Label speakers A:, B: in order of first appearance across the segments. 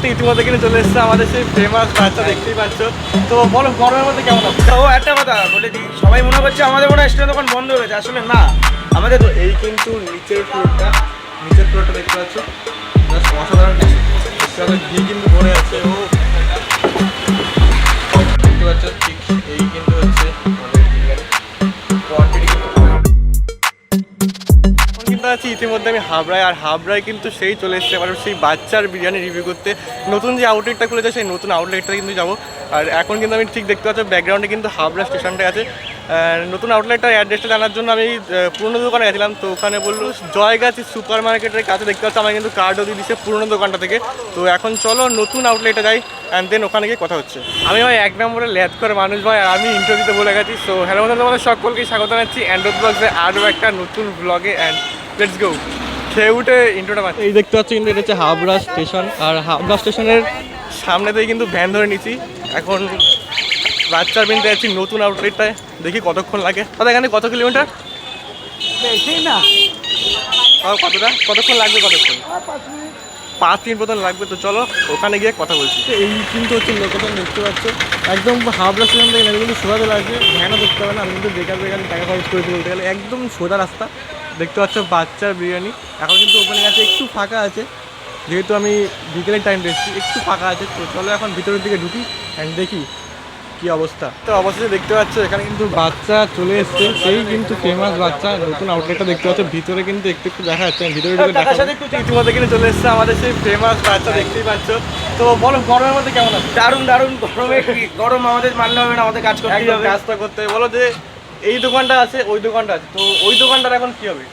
A: করতে ইতিমধ্যে কিন্তু চলে এসেছে আমাদের সেই ফেমাস বাচ্চা, দেখতেই পাচ্ছ। তো বলো, গরমের মধ্যে কেমন
B: ও, একটা কথা বলে দিই, সবাই মনে করছে আমাদের মনে হয় দোকান বন্ধ হয়ে গেছে, আসলে না। আমাদের
A: তো এই কিন্তু নিচের ফ্লোরটা নিচের ফ্লোরটা দেখতে পাচ্ছ। অসাধারণ ঘি কিন্তু ভরে আছে। ও, দেখতে পাচ্ছ, ঠিক এই আছি, ইতিমধ্যে আমি হাবড়ায়, আর হাবড়ায় কিন্তু সেই চলে এসেছে, এবার সেই বাচ্চার বিরিয়ানি রিভিউ করতে। নতুন যে আউটলেটটা খুলেছে, সেই নতুন আউটলেটটা কিন্তু যাব। আর এখন কিন্তু আমি ঠিক দেখতে পাচ্ছি ব্যাকগ্রাউন্ডে কিন্তু হাবড়া স্টেশনটা আছে। নতুন আউটলেটটার অ্যাড্রেসটা জানার জন্য আমি পুরনো দোকানে গেছিলাম, তো ওখানে বলল, জয়গাছি সুপার মার্কেটের কাছে দেখতে পাচ্ছি, আমার কিন্তু কার্ডও দিয়ে দিচ্ছে পুরনো দোকানটা থেকে। তো এখন চলো, নতুন আউটলেটে যাই অ্যান্ড দেন ওখানে গিয়ে কথা হচ্ছে। আমি ভাই এক নম্বরে ল্যাদ করে মানুষ ভাই আমি ইন্টারভিউতে বলে গেছি। সো হ্যালো তোমাদের সকলকে স্বাগত জানাচ্ছি অ্যান্ড্রয়েড ব্লগে আরও একটা নতুন ব্লগে অ্যান্ড লেটস গো খেয়ে উঠে ইন্ট্রোটা পাচ্ছি এই দেখতে পাচ্ছি কিন্তু এটা হচ্ছে হাবড়া স্টেশন। আর হাবড়া স্টেশনের সামনে থেকে কিন্তু ভ্যান ধরে নিচ্ছি। এখন বাচ্চার বিনতে যাচ্ছি নতুন আউটলেটটায় দেখি কতক্ষণ লাগে। দাদা এখানে কত কিলোমিটার?
B: বেশি না।
A: তাও কতটা? কতক্ষণ লাগবে কতক্ষণ? পাঁচ মিনিট। মতন লাগবে। তো চলো ওখানে গিয়ে কথা বলছি। এই কিন্তু হচ্ছে লোকেশন দেখতে পাচ্ছ। একদম হাবড়া স্টেশন থেকে নেমে কিন্তু সোজা চলে আসবে। ভ্যানও দেখতে পাবে না। আমি কিন্তু বেকার বেকার টাকা খরচ করেছি বলতে গেলে। একদম সোজা রাস্তা। দেখতে পাচ্ছ বাচ্চার বিরিয়ানি। এখন কিন্তু ওপেনিং আছে একটু ফাঁকা আছে। যেহেতু আমি বিকেলের টাইম এসেছি একটু ফাঁকা আছে। তো চলো এখন ভিতরের দিকে ঢুকি অ্যান্ড দেখি কি অবস্থা। তো অবশ্যই দেখতে পাচ্ছ এখানে কিন্তু বাচ্চা চলে এসছে। সেই কিন্তু ফেমাস বাচ্চা নতুন আউটলেটটা দেখতে পাচ্ছ। ভিতরে কিন্তু একটু একটু দেখা যাচ্ছে আমি ভিতরে ঢুকে দেখা সাথে একটু ইতিমধ্যে কিন্তু চলে এসছে আমাদের সেই ফেমাস বাচ্চা দেখতেই পাচ্ছ। তো বলো গরমের মধ্যে কেমন আছে?
B: দারুণ দারুণ গরমে কি গরম আমাদের মানলে হবে না আমাদের কাজ করতে হবে।
A: কাজটা করতে হবে। বলো যে এই দোকানটা আছে ওই দোকানটা আছে। তো ওই দোকানটার এখন কি হবে?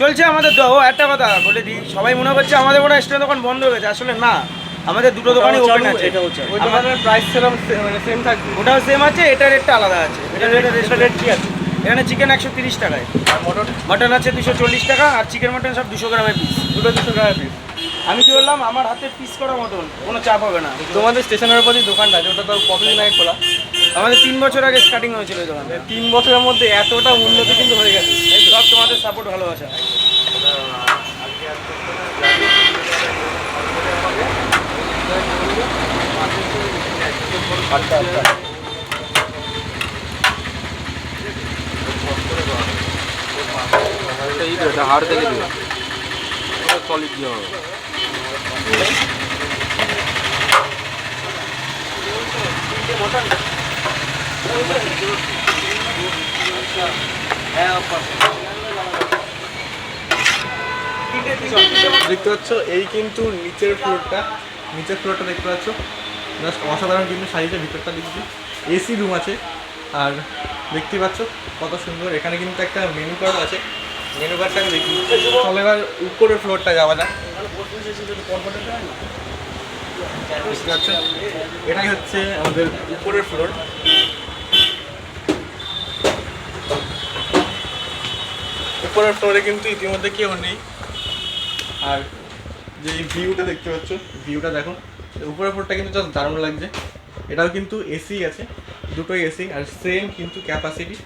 B: চলছে আমাদের ও একটা কথা বলে দিই সবাই মনে করছে আমাদের মনে হয় দোকান বন্ধ হয়ে গেছে। আসলে না আমাদের দুটো দোকানই ওপেন আছে।
A: ওই দোকানের প্রাইস সেরকম মানে সেম থাকবে।
B: ওটাও সেম আছে এটার রেটটা আলাদা আছে।
A: এটা রেট কি আছে?
B: এখানে চিকেন একশো তিরিশ টাকায়।
A: আর মটন
B: মাটন আছে দুশো চল্লিশ টাকা আর চিকেন মাটন সব দুশো গ্রামের পিস
A: দুটো দুশো গ্রামের পিস
B: আমি কি বললাম আমার হাতে পিস করা মতন কোনো চাপ হবে না।
A: তোমাদের স্টেশনের উপর দোকানটা আছে ওটা তো কতদিন আগে খোলা।
B: আমাদের তিন বছর আগে স্টার্টিং হয়েছিল এই দোকানে
A: তিন বছরের মধ্যে এতটা উন্নতি কিন্তু হয়ে গেছে।
B: সব তোমাদের সাপোর্ট ভালোবাসা
A: আচ্ছা আচ্ছা
C: হাড় থেকে দিও। সলিড দিয়ে হবে।
A: দেখতে পাচ্ছ, এই কিন্তু নিচের ফ্লোরটা নিচের ফ্লোরটা দেখতে পাচ্ছ। জাস্ট অসাধারণ কিন্তু সাইজের ভিতরটা দেখছি। এসি রুম আছে। আর দেখতেই পাচ্ছ, কত সুন্দর। এখানে কিন্তু একটা মেনু কার্ড আছে। মেনু কার্ডটাকে দেখি। চলো এবার উপরের ফ্লোরটা যাওয়া যাক। দেখতে পাচ্ছ, এটাই হচ্ছে আমাদের উপরের ফ্লোর উপরের ফ্লোরে কিন্তু ইতিমধ্যে কেউ নেই। আর যে ভিউটা দেখতে পাচ্ছ ভিউটা দেখো উপরের ফ্লোরটা কিন্তু জাস্ট দারুণ লাগছে। এটাও কিন্তু এসি আছে দুটোই এসি আর সেম কিন্তু ক্যাপাসিটি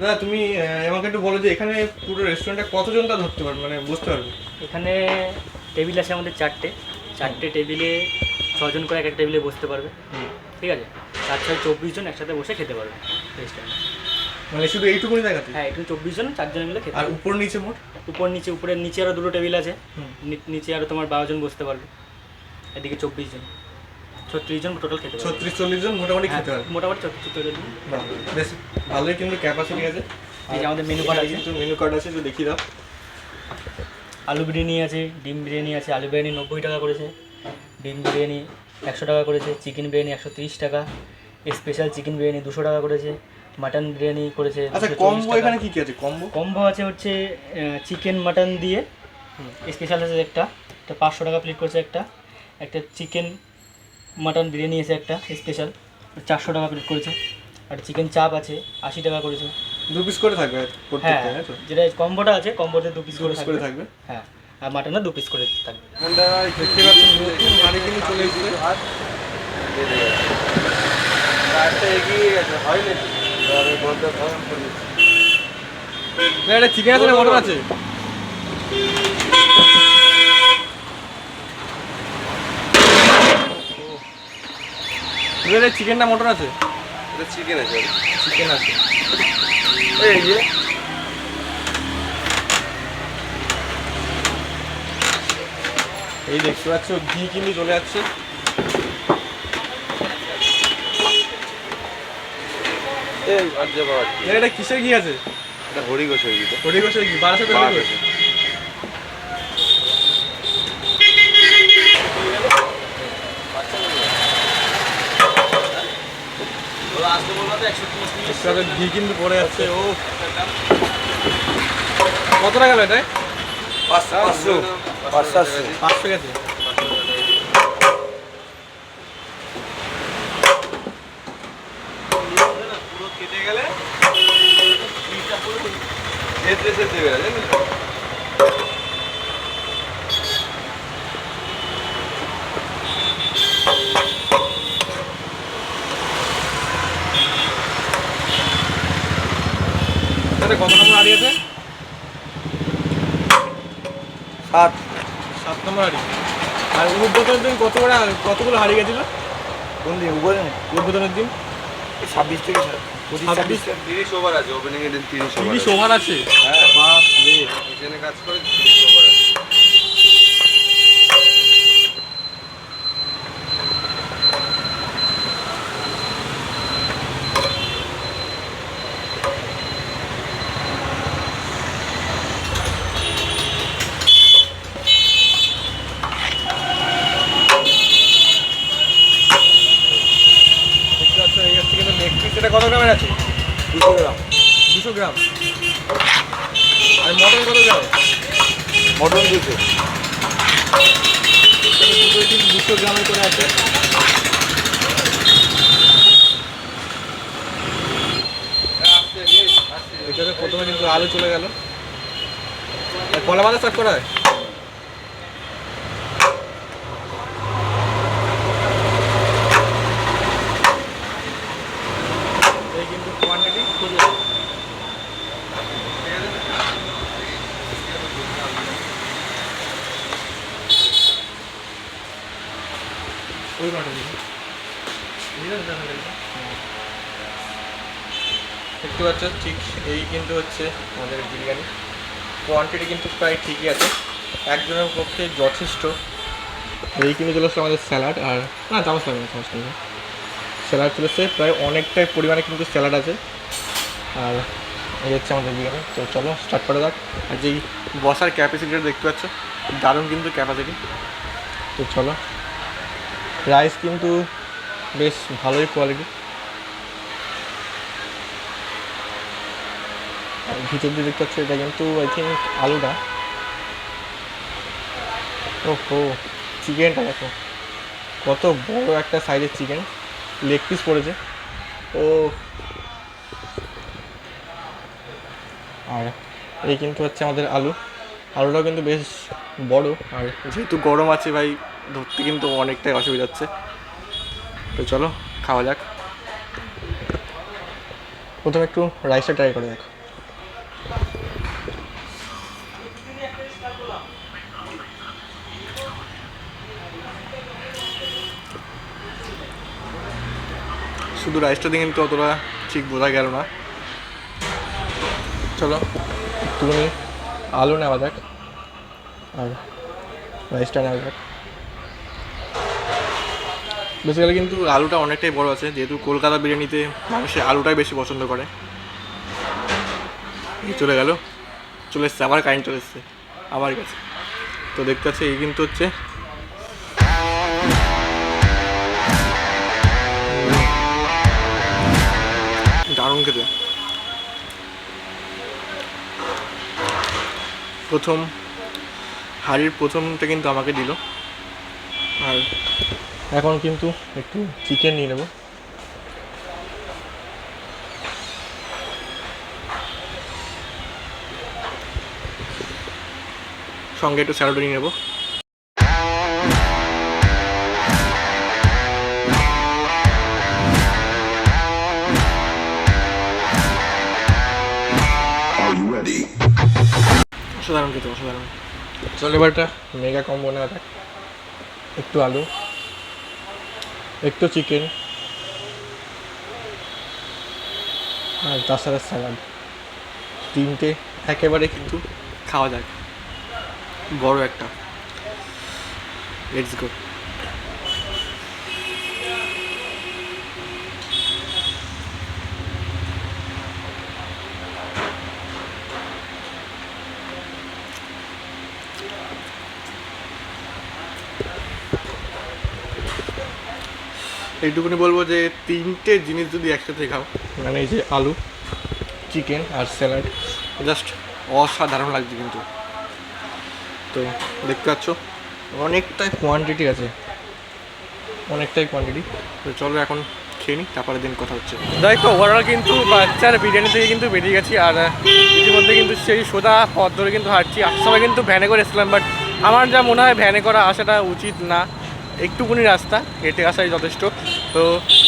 A: দাদা তুমি আমাকে একটু বলো যে এখানে পুরো রেস্টুরেন্টটা কতজনটা ধরতে পারবে? মানে বুঝতে পারবে?
D: এখানে টেবিল আছে আমাদের চারটে। চারটে টেবিলে ছজন করে এক এক টেবিলে বসতে পারবে। ঠিক আছে? চার ছয় চব্বিশ জন একসাথে বসে খেতে পারবে। রেস্টুরেন্টে
A: মানে শুধু এইটুকুনি জায়গাতে
D: হ্যাঁ এখানে চব্বিশ জন চারজন মিলে খেতে
A: আর উপর নিচে মোট?
D: উপর নিচে উপরের নিচে আরও দুটো টেবিল আছে। নিচে আরও তোমার বারো জন বসতে পারবে। এদিকে চব্বিশ জন। ছত্রিশ জন টোটাল খেতে
A: ছত্রিশ চল্লিশ জন মোটামুটি
D: হ্যাঁ,
A: খেতে পারবে।
D: মোটামুটি ছত্রিশ চল্লিশ জন।
A: বেশ ভালোই কিন্তু ক্যাপাসিটি আছে।
D: এই যে আমাদের মেনু কার্ড আছে।
A: মেনু কার্ড আছে একটু দেখিয়ে দাও।
D: আলু বিরিয়ানি আছে ডিম বিরিয়ানি আছে আলু বিরিয়ানি নব্বই টাকা করেছে। ডিম বিরিয়ানি একশো টাকা করেছে চিকেন বিরিয়ানি একশো তিরিশ টাকা। স্পেশাল চিকেন বিরিয়ানি দুশো টাকা করেছে। মাটন বিরিয়ানি করেছে
A: আচ্ছা
D: 240
A: কম্বো এখানে কি কি আছে? কম্বো
D: কম্বো আছে হচ্ছে চিকেন মাটন দিয়ে স্পেশাল আছে একটা একটা পাঁচশো টাকা প্লেট করেছে একটা একটা চিকেন মাটন বিরিয়ানি আছে একটা স্পেশাল চারশো টাকা প্লেট করেছে আর চিকেন চাপ আছে আশি টাকা করেছে।
A: দু পিস করে থাকবে
D: হ্যাঁ যেটা কম্বোটা আছে কম্বোতে দু পিস করে থাকবে। হ্যাঁ আর মাটনও দু পিস করে থাকবে।
A: দেখতে পাচ্ছেন নতুন চলে এসেছে। না এটা চিকেন আছে না মটন আছে? এবারে চিকেন না মটন আছে?
C: এটা চিকেন আছে।
A: চিকেন আছে।
B: এই যে।
A: এই দেখতে পাচ্ছ ঘি কিন্তু চলে যাচ্ছে
C: বাবা
A: এটা কিসের ঘি আছে?
C: এটা
A: ঘি ঘি কিন্তু পড়ে যাচ্ছে। ও। কত টাকা
B: পাঁচশো। পাঁচশো। পাঁচশো।
A: পাঁচশো গেছে
C: পুরো কেটে গেলে যেতে
A: কত নম্বর হাড়ি আছে?
B: সাত।
A: সাত নম্বর আর উদ্বোধনের দিন কত করে কতগুলো হারিয়ে গেছিল?
B: কোন দিন?
A: উদ্বোধনের দিন।
B: ছাব্বিশ থেকে
C: তিরিশ ওভার আছে ওপেনিং এর দিন তিরিশ ওভার আছে।
A: ওভার আছে?
C: হ্যাঁ। কিচেনে কাজ করে তিরিশ ওভার আছে
A: দেখতে পাচ্ছ এই হচ্ছে কিন্তু লেগ পিস এটা কত গ্রামের আছে?
B: দুশো গ্রাম।
A: দুশো গ্রাম। আর মটন কত গ্রাম?
B: মটন দুশো।
A: দুশো গ্রামের করে আছে। এটাতে প্রথমে কিন্তু আলু চলে গেল। কলা মাথা স্টার্ট করা হয় এই কিন্তু কোয়ান্টিটি ওই কোয়ান্টিটি দেখতে পাচ্ছ, ঠিক এই কিন্তু হচ্ছে আমাদের বিরিয়ানি। কোয়ান্টিটি কিন্তু প্রায় ঠিকই আছে। একজনের পক্ষে যথেষ্ট। এই কিন্তু চলে আমাদের স্যালাড আর, না, চামচ লাগবে চামচ লাগবে স্যালাড চলে এসছে, প্রায় অনেকটাই পরিমাণে কিন্তু স্যালাড আছে। আর এই হচ্ছে আমাদের বিরিয়ানি। তো চলো স্টার্ট করা যাক। আর যেই বসার ক্যাপাসিটিটা দেখতে পাচ্ছ, দারুণ কিন্তু ক্যাপাসিটি তো চলো রাইস কিন্তু বেশ ভালোই কোয়ালিটি ভিতর দিয়ে দেখতে পাচ্ছ, এটা কিন্তু আই থিঙ্ক আলুটা। ওহো চিকেনটা দেখো। কত বড় একটা সাইজের চিকেন লেগ পিস পড়েছে। ও আর এই কিন্তু হচ্ছে আমাদের আলু। আলুটাও কিন্তু বেশ বড়। আর যেহেতু গরম আছে ভাই, ধরতে কিন্তু অনেকটাই অসুবিধা হচ্ছে। তো চলো, খাওয়া যাক। প্রথমে একটু রাইসটা ট্রাই করে দেখো। শুধু রাইসটা দিয়ে কিন্তু অতটা ঠিক বোঝা গেল না। চলো, একটুখানি আলু নেওয়া যাক, আর রাইসটা নেওয়া যাক। বেসিক্যালি কিন্তু আলুটা অনেকটাই বড় আছে, যেহেতু কলকাতা বিরিয়ানিতে মানুষে আলুটাই বেশি পছন্দ করে। চলে গেল, চলে এসছে, আবার কারেন্ট চলে এসছে, আবার গেছে। তো দেখতে পাচ্ছি, এই কিন্তু হচ্ছে দারুণ খেতে। প্রথম, হাড়ির প্রথমটা কিন্তু আমাকে দিল। আর এখন কিন্তু একটু চিকেন নিয়ে নেব। সঙ্গে একটু স্যালাড নিয়ে নেব। অসাধারণ খেতে অসাধারণ। চলো এবারটা মেগা কম্বো যাক। একটু আলু। একটু চিকেন আর তাছাড়া স্যালাড তিনটে একেবারে কিন্তু খাওয়া যায় বড় একটা। লেটস গো এইটুকুনি বলব যে তিনটে জিনিস যদি একসাথে খাও মানে এই যে আলু, চিকেন আর স্যালাড, জাস্ট অসাধারণ লাগছে কিন্তু। তো দেখতে পাচ্ছ, অনেকটাই কোয়ান্টিটি আছে। অনেকটাই কোয়ান্টিটি তো চলো এখন খেয়ে নিই তারপরে দিন কথা হচ্ছে। তো ওভারঅল কিন্তু বাচ্চার বিরিয়ানি থেকে কিন্তু বেরিয়ে গেছি, আর ইতিমধ্যে কিন্তু সেই সোজা পথ ধরে কিন্তু হাঁটছি। সময় কিন্তু ভ্যানে করে এসেছিলাম বাট আমার যা মনে হয় ভ্যানে করা আসাটা উচিত না। একটুকুনি রাস্তা হেঁটে আসাই যথেষ্ট। তো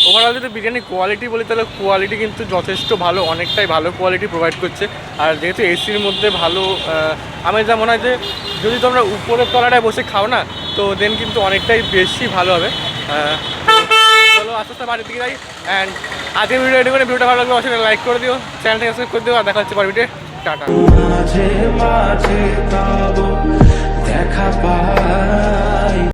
A: ওভারঅল যদি বিরিয়ানি কোয়ালিটি বলি, তাহলে কোয়ালিটি কিন্তু যথেষ্ট ভালো, অনেকটাই ভালো কোয়ালিটি প্রোভাইড করছে। আর যেহেতু এসির মধ্যে ভালো আমার যা মনে হয় যে যদি তোমরা উপরের তলাটায় বসে খাও না, তো দেন কিন্তু অনেকটাই বেশি ভালো হবে। চলো আস্তে আস্তে বাড়ির দিকে যাই। অ্যান্ড আজকের ভিডিও এটি করে ভিডিওটা ভালো লাগলে অবশ্যই লাইক করে দিও চ্যানেলটা সাবস্ক্রাইব করে দিও, আর দেখা হচ্ছে পরের ভিডিও টাটা।
E: মাঝে দেখা